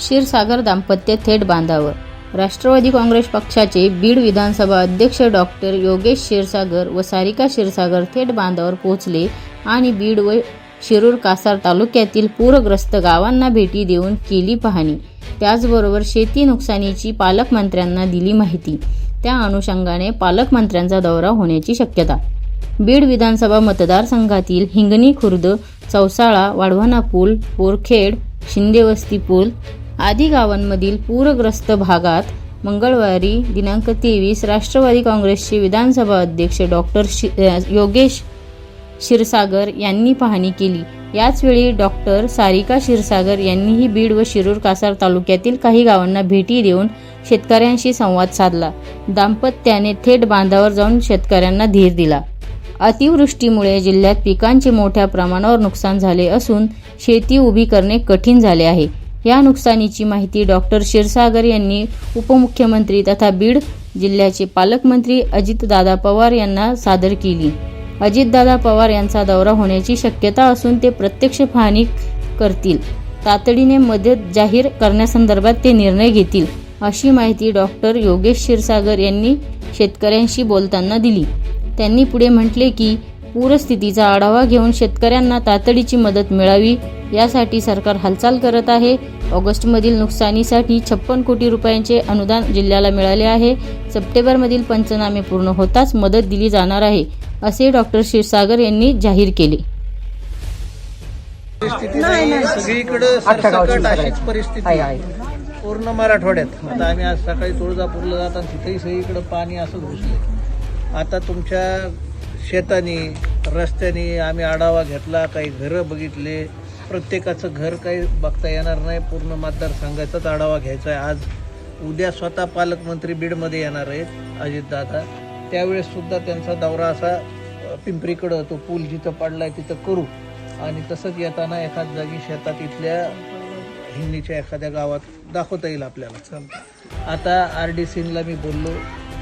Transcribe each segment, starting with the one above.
क्षीरसागर दाम्पत्य थेट बांधावर. राष्ट्रवादी काँग्रेस पक्षाचे बीड विधानसभा अध्यक्ष डॉक्टर योगेश क्षीरसागर व सारिका क्षीरसागर थेट बांधावर पोहोचले आणि बीड व शिरूर कासार तालुक्यातील पूरग्रस्त गावांना भेटी देऊन केली पाहणी. त्याचबरोबर शेती नुकसानीची पालकमंत्र्यांना दिली माहिती. त्या अनुषंगाने पालकमंत्र्यांचा दौरा होण्याची शक्यता. बीड विधानसभा मतदारसंघातील हिंगणी खुर्द चौसाळा वाढवणा पूल पोरखेड शिंदेवस्ती पूल आदी गावांमधील पूरग्रस्त भागात मंगळवारी दिनांक तेवीस राष्ट्रवादी काँग्रेसचे विधानसभा अध्यक्ष डॉक्टर शि योगेश क्षीरसागर यांनी पाहणी केली. याचवेळी डॉक्टर सारिका क्षीरसागर यांनीही बीड व शिरूर कासार तालुक्यातील काही गावांना भेटी देऊन शेतकऱ्यांशी संवाद साधला. दाम्पत्याने थेट बांधावर जाऊन शेतकऱ्यांना धीर दिला. अतिवृष्टीमुळे जिल्ह्यात पिकांचे मोठ्या प्रमाणावर नुकसान झाले असून शेती उभी करणे कठीण झाले आहे. या नुकसानीची माहिती डॉक्टर क्षीरसागर यांनी उपमुख्यमंत्री तथा बीड जिल्ह्याचे पालकमंत्री अजितदादा पवार यांना सादर केली. अजितदादा पवार यांचा दौरा होण्याची शक्यता असून ते प्रत्यक्ष पाहणी करतील. तातडीने मदत जाहीर करण्यासंदर्भात ते निर्णय घेतील अशी माहिती डॉक्टर योगेश क्षीरसागर यांनी शेतकऱ्यांशी बोलताना दिली. त्यांनी पुढे म्हटले की पूरस्थितीचा आढावा घेऊन शेतकऱ्यांना तातडीची मदत मिळावी यासाठी सरकार हालचाल करत आहे. ऑगस्टमधील नुकसानीसाठी छप्पन कोटी रुपयांचे अनुदान जिल्ह्याला मिळाले आहे. सप्टेंबरमधील पंचनामे पूर्ण होताच मदत दिली जाणार आहे असे डॉक्टर क्षीरसागर यांनी जाहीर केले. परिस्थिती नाही सगळीकडे सरसकट अशीच परिस्थिती आहे, आहे पूर्ण मराठवाड्यात. आता आम्ही आज सकाळी तुळजापूरला जाताना तिथेही सगळीकडे पाणी असंच घुसले आता तुमच्या शेतानी रस्त्यानी आम्ही आढावा घेतला काही घरं बघितले. प्रत्येकाचं घर काही बघता येणार नाही पूर्ण मतदारसंघाचाच आढावा घ्यायचा आहे. आज उद्या स्वतः पालकमंत्री बीडमध्ये येणार आहेत अजितदादा. त्यावेळेस सुद्धा त्यांचा दौरा असा पिंपरीकडं तो पूल जिथं पडलाय तिथं करू. आणि तसंच येताना एखाद जागी शेतात इथल्या हिंदीच्या एखाद्या गावात दाखवता येईल आपल्याला. आता आर डी सीनला मी बोललो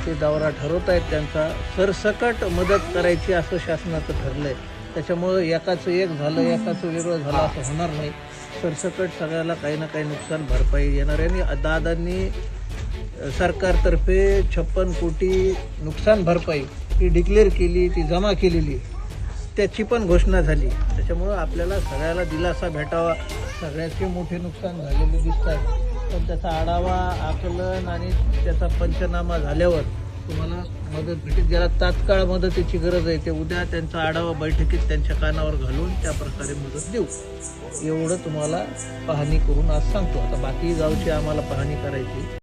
ते दौरा ठरवत आहेत त्यांचा सरसकट मदत करायची असं शासनाचं ठरलंय. त्याच्यामुळं एकाचं एक झालं एकाचं वेगळं झालं असं होणार नाही. सरसकट सगळ्याला काही ना काही नुकसान भरपाई येणार आहे. आणि दादांनी सरकारतर्फे छप्पन कोटी नुकसान भरपाई ती डिक्लेअर केली ती जमा केलेली. त्याची पण घोषणा झाली. त्याच्यामुळं आपल्याला सगळ्याला दिलासा भेटावा. सगळ्याचे मोठे नुकसान झालेले दिसत आहे. पण त्याचा आढावा आकलन आणि त्याचा पंचनामा झाल्यावर तुम्हाला मदत भेटेल. ज्याला तात्काळ मदतीची गरज आहे ते उद्या त्यांचा आढावा बैठकीत त्यांच्या कानावर घालून त्या प्रकारे मदत देऊ. एवढं तुम्हाला पाहणी करून आज सांगतो. आता बाकी गावची आम्हाला पाहणी करायची.